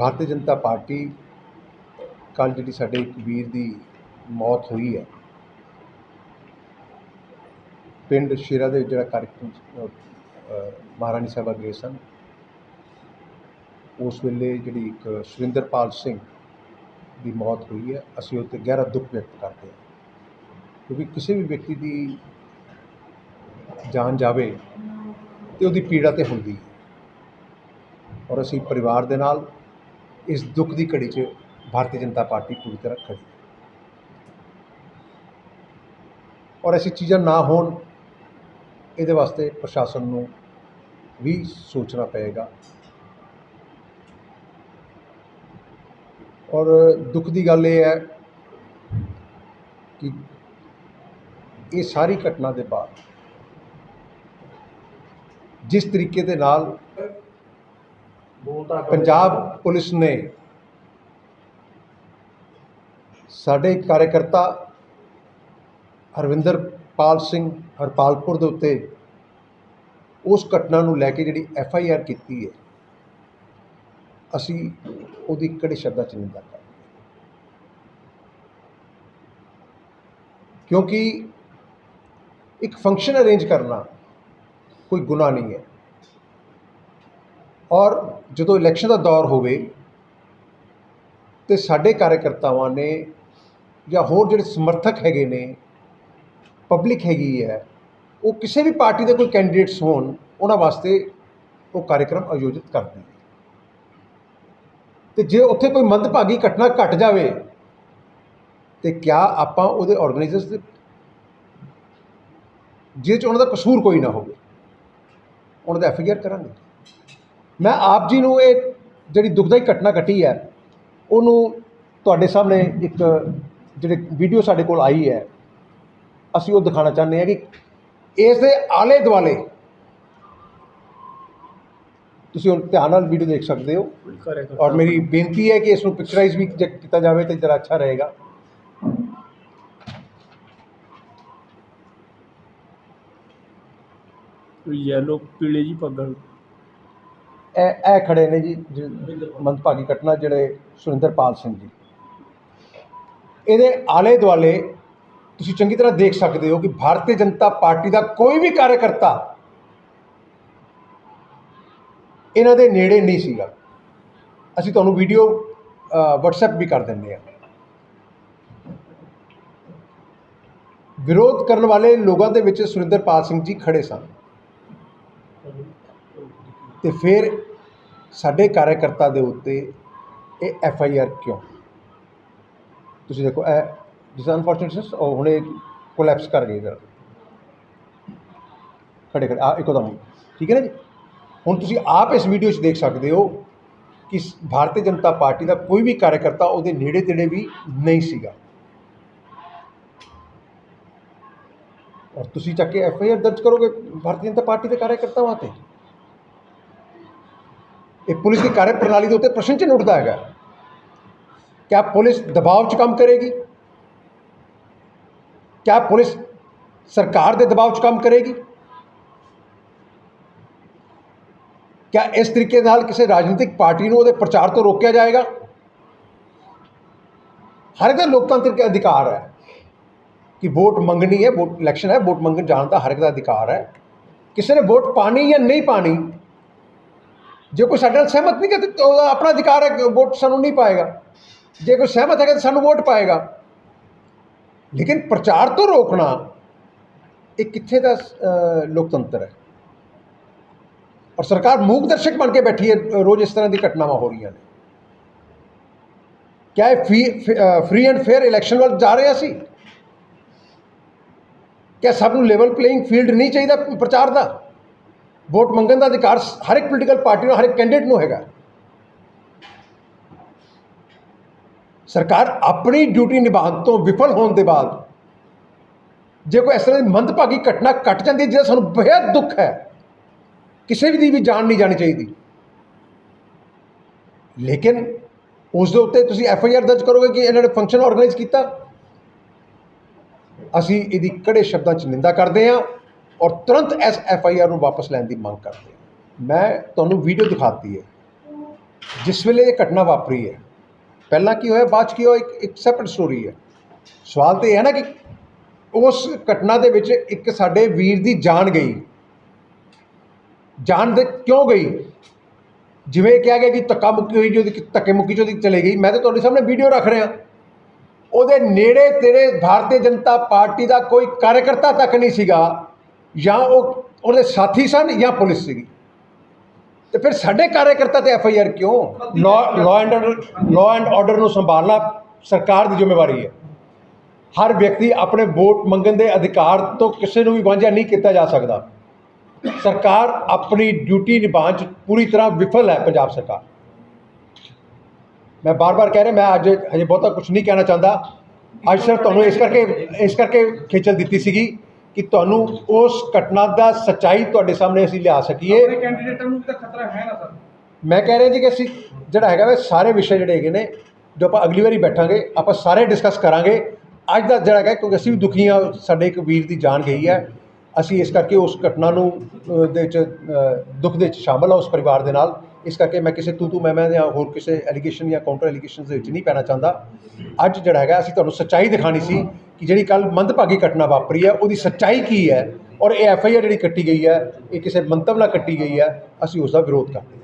Bharatiya Janata party ਕੱਲ੍ਹ ਜਿਹੜੀ ਸਾਡੇ ਇੱਕ ਵੀਰ ਦੀ ਮੌਤ ਹੋਈ ਹੈ, ਪਿੰਡ ਸ਼ੇਰਾ ਦੇ ਜਿਹੜਾ ਕਾਰਜਕ੍ਰਮ ਮਹਾਰਾਣੀ ਸਾਹਿਬਾ ਗਏ ਸਨ। ਉਸ ਵੇਲੇ ਜਿਹੜੀ ਇੱਕ ਸੁਰਿੰਦਰਪਾਲ ਸਿੰਘ ਦੀ ਮੌਤ ਹੋਈ ਹੈ, ਅਸੀਂ ਉਹ 'ਤੇ ਗਹਿਰਾ ਦੁੱਖ ਵਿਅਕਤ ਕਰਦੇ ਹਾਂ। ਕਿਉਂਕਿ ਕਿਸੇ ਵੀ ਵਿਅਕਤੀ ਦੀ ਜਾਨ ਜਾਵੇ ਤੇ ਉਹਦੀ ਪੀੜਾ ਤੇ ਹੁੰਦੀ ਹੈ। ਔਰ ਅਸੀਂ ਪਰਿਵਾਰ ਦੇ ਨਾਲ ਇਸ ਦੁੱਖ ਦੀ ਘੜੀ 'ਚ ਭਾਰਤੀ ਜਨਤਾ ਪਾਰਟੀ ਪੂਰੀ ਤਰ੍ਹਾਂ ਖੜੀ ਹੈ। ਔਰ ਐਸੀ ਚੀਜ਼ਾਂ ਨਾ ਹੋਣ, ਇਹਦੇ ਵਾਸਤੇ ਪ੍ਰਸ਼ਾਸਨ ਨੂੰ ਵੀ ਸੋਚਣਾ ਪਏਗਾ। ਔਰ ਦੁੱਖ ਦੀ ਗੱਲ ਇਹ ਹੈ ਕਿ ਇਹ ਸਾਰੀ ਘਟਨਾ ਦੇ ਬਾਅਦ ਜਿਸ ਤਰੀਕੇ ਦੇ ਨਾਲ ਪੰਜਾਬ ਪੁਲਿਸ ਨੇ ਸਾਡੇ ਕਾਰਜਕਰਤਾ ਹਰਵਿੰਦਰਪਾਲ ਸਿੰਘ ਹਰਪਾਲਪੁਰ ਦੇ ਉੱਤੇ ਉਸ ਘਟਨਾ ਨੂੰ ਲੈ ਕੇ ਜਿਹੜੀ ਐਫ ਆਈ ਆਰ ਕੀਤੀ ਹੈ, ਅਸੀਂ ਉਹਦੀ ਕੜੇ ਸ਼ਬਦਾਂ ਚ ਨਿੰਦਾ ਕਰਦੇ ਕਿਉਂਕਿ ਇੱਕ ਫੰਕਸ਼ਨ ਅਰੇਂਜ ਕਰਨਾ ਕੋਈ ਗੁਨਾਹ ਨਹੀਂ ਹੈ। ਔਰ ਜਦੋਂ ਇਲੈਕਸ਼ਨ ਦਾ ਦੌਰ ਹੋਵੇ ਤੇ ਸਾਡੇ ਕਾਰਜਕਰਤਾਵਾਂ ਨੇ ਜਾਂ ਹੋਰ ਜਿਹੜੇ ਸਮਰਥਕ ਹੈਗੇ ਨੇ ਪਬਲਿਕ ਹੈਗੀ ਹੈ, ਉਹ ਕਿਸੇ ਵੀ ਪਾਰਟੀ ਦੇ ਕੋਈ ਕੈਂਡੀਡੇਟਸ ਹੋਣ, ਉਹਨਾਂ ਵਾਸਤੇ ਉਹ ਕਾਰਜਕ੍ਰਮ ਆਯੋਜਿਤ ਕਰਦੇ ਹੈ ਤੇ ਜੇ ਉੱਥੇ ਕੋਈ ਮੰਦਭਾਗੀ ਘਟਨਾ ਘਟ ਜਾਵੇ, ਤੇ ਕਿਆ ਆਪਾਂ ਉਹਦੇ ਆਰਗੇਨਾਈਜ਼ਰਸ ਦੇ ਜੇ ਚ ਉਹਨਾਂ ਦਾ ਕਸੂਰ ਕੋਈ ਨਾ ਹੋਵੇ, ਉਹਨਾਂ ਦਾ ਐਫ ਆਈ ਆਰ ਕਰਾਂਗੇ। ਮੈਂ ਆਪ ਜੀ ਨੂੰ ਇਹ ਜਿਹੜੀ ਦੁਖਦਾਈ ਘਟਨਾ ਘਟੀ ਹੈ ਉਹਨੂੰ ਤੁਹਾਡੇ ਸਾਹਮਣੇ ਇੱਕ ਜਿਹੜੇ ਵੀਡੀਓ ਸਾਡੇ ਕੋਲ ਆਈ ਹੈ ਅਸੀਂ ਉਹ ਦਿਖਾਉਣਾ ਚਾਹੁੰਦੇ ਹਾਂ ਕਿ ਇਸ ਦੇ ਆਲੇ ਦੁਆਲੇ ਤੁਸੀਂ ਹੁਣ ਧਿਆਨ ਨਾਲ ਵੀਡੀਓ ਦੇਖ ਸਕਦੇ ਹੋ। ਔਰ ਮੇਰੀ ਬੇਨਤੀ ਹੈ ਕਿ ਇਸ ਨੂੰ ਪਿਕਚਰਾਈਜ਼ ਵੀ ਕੀਤਾ ਜਾਵੇ ਤਾਂ ਜ਼ਰਾ ਅੱਛਾ ਰਹੇਗਾ। ਯੈਲੋ ਪੀਲੇ ਜੀ ਪੱਗਾਂ। ਇਹ ਇਹ ਖੜੇ ਨੇ ਜੀ, ਜ- ਮੰਦਭਾਗੀ ਘਟਨਾ ਜਿਹੜੇ ਸੁਰਿੰਦਰਪਾਲ ਸਿੰਘ ਜੀ। ਇਹਦੇ ਆਲੇ ਦੁਆਲੇ ਤੁਸੀਂ ਚੰਗੀ ਤਰ੍ਹਾਂ ਦੇਖ ਸਕਦੇ ਹੋ ਕਿ ਭਾਰਤੀ ਜਨਤਾ ਪਾਰਟੀ ਦਾ ਕੋਈ ਵੀ ਕਾਰਜਕਰਤਾ ਇਹਨਾਂ ਦੇ ਨੇੜੇ ਨਹੀਂ ਸੀਗਾ। ਅਸੀਂ ਤੁਹਾਨੂੰ ਵੀਡੀਓ WhatsApp ਵੀ ਕਰ ਦਿੰਦੇ ਹਾਂ। ਵਿਰੋਧ ਕਰਨ ਵਾਲੇ ਲੋਕਾਂ ਦੇ ਵਿੱਚ ਸੁਰਿੰਦਰਪਾਲ ਸਿੰਘ ਜੀ ਖੜੇ ਸਨ। ਤੇ ਫਿਰ ਸਾਡੇ ਕਾਰਜਕਰਤਾ ਦੇ ਉੱਤੇ ਇਹ ਐਫ ਆਈ ਆਰ ਕਿਉਂ? ਤੁਸੀਂ ਦੇਖੋ, ਇਹ ਜਿਸ ਅਨਫੋਰਚੂਨੇਟਸ ਉਹ ਹੁਣੇ ਕੋਲੈਪਸ ਕਰ ਗਈ ਜਰਾ ਖੜੇ ਖੜੇ ਆ ਇੱਕਦਮ ਠੀਕ ਹੈ ਨਾ ਜੀ? ਹੁਣ ਤੁਸੀਂ ਆਪ ਇਸ ਵੀਡੀਓ 'ਚ ਦੇਖ ਸਕਦੇ ਹੋ ਕਿ ਭਾਰਤੀ ਜਨਤਾ ਪਾਰਟੀ ਦਾ ਕੋਈ ਵੀ ਕਾਰਜਕਰਤਾ ਉਹਦੇ ਨੇੜੇ ਤੇੜੇ ਵੀ ਨਹੀਂ ਸੀਗਾ। ਔਰ ਤੁਸੀਂ ਚੱਕ ਕੇ ਐਫ ਆਈ ਆਰ ਦਰਜ ਕਰੋਗੇ ਭਾਰਤੀ ਜਨਤਾ ਪਾਰਟੀ ਦੇ ਕਾਰਜਕਰਤਾਵਾਂ ਤੇ? ਇਹ ਪੁਲਿਸ ਦੀ ਕਾਰਜ ਪ੍ਰਣਾਲੀ ਦੇ ਉੱਤੇ ਪ੍ਰਸ਼ਨ ਚਿੰਨ੍ਹ ਉੱਠਦਾ ਹੈਗਾ। ਕਿਆ ਪੁਲਿਸ ਦਬਾਅ 'ਚ ਕੰਮ ਕਰੇਗੀ? ਕਿਆ ਪੁਲਿਸ ਸਰਕਾਰ ਦੇ ਦਬਾਅ 'ਚ ਕੰਮ ਕਰੇਗੀ? ਕਿਆ ਇਸ ਤਰੀਕੇ ਨਾਲ ਕਿਸੇ ਰਾਜਨੀਤਿਕ ਪਾਰਟੀ ਨੂੰ ਉਹਦੇ ਪ੍ਰਚਾਰ ਤੋਂ ਰੋਕਿਆ ਜਾਏਗਾ? ਹਰ ਇੱਕ ਦਾ ਲੋਕਤੰਤਰਿਕ ਅਧਿਕਾਰ ਹੈ ਕਿ ਵੋਟ ਮੰਗਣੀ ਹੈ, ਵੋਟ ਇਲੈਕਸ਼ਨ ਹੈ, ਵੋਟ ਮੰਗਣ ਜਾਣ ਦਾ ਹਰ ਇੱਕ ਦਾ ਅਧਿਕਾਰ ਹੈ। ਕਿਸੇ ਨੇ ਵੋਟ ਪਾਣੀ ਜਾਂ ਨਹੀਂ ਪਾਣੀ ਜੇ ਕੋਈ ਸਾਡੇ ਨਾਲ ਸਹਿਮਤ ਨਹੀਂ ਹੈ ਤਾਂ ਉਹਦਾ ਆਪਣਾ ਅਧਿਕਾਰ ਹੈ ਵੋਟ ਸਾਨੂੰ ਨਹੀਂ ਪਾਏਗਾ। ਜੇ ਕੋਈ ਸਹਿਮਤ ਹੈਗਾ, ਤਾਂ ਸਾਨੂੰ ਵੋਟ ਪਾਏਗਾ। ਲੇਕਿਨ ਪ੍ਰਚਾਰ ਤੋਂ ਰੋਕਣਾ, ਇਹ ਕਿੱਥੇ ਦਾ ਲੋਕਤੰਤਰ ਹੈ? ਔਰ ਸਰਕਾਰ ਮੂਕ ਦਰਸ਼ਕ ਬਣ ਕੇ ਬੈਠੀ ਹੈ, ਰੋਜ਼ ਇਸ ਤਰ੍ਹਾਂ ਦੀ ਘਟਨਾਵਾਂ ਹੋ ਰਹੀਆਂ ਨੇ। ਕਿਆ ਇਹ ਫ੍ਰੀ ਐਂਡ ਫੇਅਰ ਇਲੈਕਸ਼ਨ ਵੱਲ ਜਾ ਰਹੇ ਸੀ ਕਿਆ ਸਭ ਨੂੰ ਲੈਵਲ ਪਲੇਇੰਗ ਫੀਲਡ ਨਹੀਂ ਚਾਹੀਦਾ ਪ੍ਰਚਾਰ ਦਾ? ਵੋਟ ਮੰਗਣ ਦਾ ਅਧਿਕਾਰ ਹਰ ਇੱਕ ਪੋਲੀਟੀਕਲ ਪਾਰਟੀ ਨੂੰ, ਹਰ ਇੱਕ ਕੈਂਡੀਡੇਟ ਨੂੰ ਹੈਗਾ। ਸਰਕਾਰ ਆਪਣੀ ਡਿਊਟੀ ਨਿਭਾਉਣ ਤੋਂ ਵਿਫਲ ਹੋਣ ਦੇ ਬਾਅਦ ਜੇ ਕੋਈ ਇਸ ਤਰ੍ਹਾਂ ਦੀ ਮੰਦਭਾਗੀ ਘਟਨਾ ਘਟ ਜਾਂਦੀ ਹੈ ਜਿਹਦਾ ਸਾਨੂੰ ਬੇਹੱਦ ਦੁੱਖ ਹੈ, ਕਿਸੇ ਵੀ ਦੀ ਵੀ ਜਾਨ ਨਹੀਂ ਜਾਣੀ ਚਾਹੀਦੀ। ਲੇਕਿਨ ਉਸ ਦੇ ਉੱਤੇ ਤੁਸੀਂ ਐਫ ਆਈ ਆਰ ਦਰਜ ਕਰੋਗੇ ਕਿ ਇਹਨਾਂ ਨੇ ਫੰਕਸ਼ਨ ਆਰਗੇਨਾਈਜ਼ ਕੀਤਾ। ਅਸੀਂ ਇਹਦੀ ਕੜੇ ਸ਼ਬਦਾਂ 'ਚ ਨਿੰਦਾ ਕਰਦੇ ਹਾਂ। ਔਰ ਤੁਰੰਤ ਇਸ ਐਫ ਆਈ ਆਰ ਨੂੰ ਵਾਪਸ ਲੈਣ ਦੀ ਮੰਗ ਕਰਦੇ ਮੈਂ ਤੁਹਾਨੂੰ ਵੀਡੀਓ ਦਿਖਾਤੀ ਹੈ। ਜਿਸ ਵੇਲੇ ਇਹ ਘਟਨਾ ਵਾਪਰੀ ਹੈ, ਪਹਿਲਾਂ ਕੀ ਹੋਇਆ, ਬਾਅਦ 'ਚ ਕੀ ਹੋਇਆ, ਇੱਕ ਇੱਕ ਸੈਪਰੇਟ ਸਟੋਰੀ ਹੈ। ਸਵਾਲ ਤੇ ਇਹ ਹੈ ਨਾ ਕਿ ਉਸ ਘਟਨਾ ਦੇ ਵਿੱਚ ਇੱਕ ਸਾਡੇ ਵੀਰ ਦੀ ਜਾਨ ਗਈ। ਜਾਨ ਦੇ ਕਿਉਂ ਗਈ? ਜਿਵੇਂ ਕਿਹਾ ਗਿਆ ਕਿ ਧੱਕਾ ਮੁੱਕੀ ਹੋਈ, ਜਿਹਦੀ ਧੱਕੇ ਮੁੱਕੀ ਚ ਉਹਦੀ ਚਲੇ ਗਈ। ਮੈਂ ਤਾਂ ਤੁਹਾਡੇ ਸਾਹਮਣੇ ਵੀਡੀਓ ਰੱਖ ਰਿਹਾ। ਉਹਦੇ ਨੇੜੇ ਤੇਰੇ ਭਾਰਤੀ ਜਨਤਾ ਪਾਰਟੀ ਦਾ ਕੋਈ ਕਾਰਜਕਰਤਾ ਤੱਕ ਨਹੀਂ ਸੀਗਾ। ਜਾਂ ਉਹ ਉਹਦੇ ਸਾਥੀ ਸਨ ਜਾਂ ਪੁਲਿਸ ਸੀਗੀ। ਤੇ ਫਿਰ ਸਾਡੇ ਕਾਰਜਕਰਤਾ ਤੇ ਐਫ ਆਈ ਆਰ ਕਿਉਂ? Law and order law and order ਨੂੰ ਸੰਭਾਲਣਾ ਸਰਕਾਰ ਦੀ ਜ਼ਿੰਮੇਵਾਰੀ ਹੈ। ਹਰ ਵਿਅਕਤੀ ਆਪਣੇ ਵੋਟ ਮੰਗਣ ਦੇ ਅਧਿਕਾਰ ਤੋਂ ਕਿਸੇ ਨੂੰ ਵੀ ਵਾਂਝਾ ਨਹੀਂ ਕੀਤਾ ਜਾ ਸਕਦਾ। ਸਰਕਾਰ ਆਪਣੀ ਡਿਊਟੀ ਨਿਭਾਉਣ 'ਚ ਪੂਰੀ ਤਰ੍ਹਾਂ ਵਿਫਲ ਹੈ ਪੰਜਾਬ ਸਰਕਾਰ। ਮੈਂ ਬਾਰ-ਬਾਰ ਕਹਿ ਰਿਹਾ, ਮੈਂ ਅੱਜ ਹਜੇ ਬਹੁਤਾ ਕੁਝ ਨਹੀਂ ਕਹਿਣਾ ਚਾਹੁੰਦਾ। ਅੱਜ ਸਿਰਫ ਤੁਹਾਨੂੰ ਇਸ ਕਰਕੇ ਇਸ ਕਰਕੇ ਖੇਚਲ ਦਿੱਤੀ ਸੀਗੀ ਕਿ ਤੁਹਾਨੂੰ ਉਸ ਘਟਨਾ ਦਾ ਸੱਚਾਈ ਤੁਹਾਡੇ ਸਾਹਮਣੇ ਅਸੀਂ ਲਿਆ ਸਕੀਏ। ਆਪਣੇ ਕੈਂਡੀਡੇਟਾਂ ਨੂੰ ਵੀ ਤਾਂ ਖਤਰਾ ਹੈ ਨਾ ਸਰ। ਮੈਂ ਕਹਿ ਰਿਹਾ ਜੀ ਕਿ ਅਸੀਂ ਜਿਹੜਾ ਹੈਗਾ ਵੇ ਸਾਰੇ ਵਿਸ਼ੇ ਜਿਹੜੇ ਹੈਗੇ ਨੇ ਜੋ ਆਪਾਂ ਅਗਲੀ ਵਾਰੀ ਬੈਠਾਂਗੇ ਆਪਾਂ ਸਾਰੇ ਡਿਸਕਸ ਕਰਾਂਗੇ। ਅੱਜ ਦਾ ਜਿਹੜਾ ਹੈਗਾ ਕਿਉਂਕਿ ਅਸੀਂ ਵੀ ਦੁਖੀ ਹਾਂ ਸਾਡੇ ਇੱਕ ਵੀਰ ਦੀ ਜਾਨ ਗਈ ਹੈ। ਅਸੀਂ ਇਸ ਕਰਕੇ ਉਸ ਘਟਨਾ ਨੂੰ ਦੇ ਵਿੱਚ ਦੁੱਖ ਦੇ ਵਿੱਚ ਸ਼ਾਮਲ ਹਾਂ ਉਸ ਪਰਿਵਾਰ ਦੇ ਨਾਲ। ਇਸ ਕਰਕੇ ਮੈਂ ਕਿਸੇ ਤੂ ਤੂ ਮੈਂ ਮੈਂ ਜਾਂ ਹੋਰ ਕਿਸੇ ਐਲੀਗੇਸ਼ਨ ਜਾਂ ਕਾਊਂਟਰ ਐਲੀਗੇਸ਼ਨ ਦੇ ਵਿੱਚ ਨਹੀਂ ਪੈਣਾ ਚਾਹੁੰਦਾ। ਅੱਜ ਜਿਹੜਾ ਹੈਗਾ, ਅਸੀਂ ਤੁਹਾਨੂੰ ਸੱਚਾਈ ਦਿਖਾਣੀ ਸੀ ਕਿ ਜਿਹੜੀ ਕੱਲ ਮੰਦਭਾਗੀ ਘਟਨਾ ਵਾਪਰੀ ਹੈ, ਉਹਦੀ ਸੱਚਾਈ ਕੀ ਹੈ? ਔਰ ਇਹ ਐਫ ਆਈ ਆਰ ਜਿਹੜੀ ਕੱਟੀ ਗਈ ਹੈ, ਇਹ ਕਿਸੇ ਮੰਤਵ ਨਾਲ ਕੱਟੀ ਗਈ ਹੈ, ਅਸੀਂ ਉਸ ਦਾ ਵਿਰੋਧ ਕਰਦੇ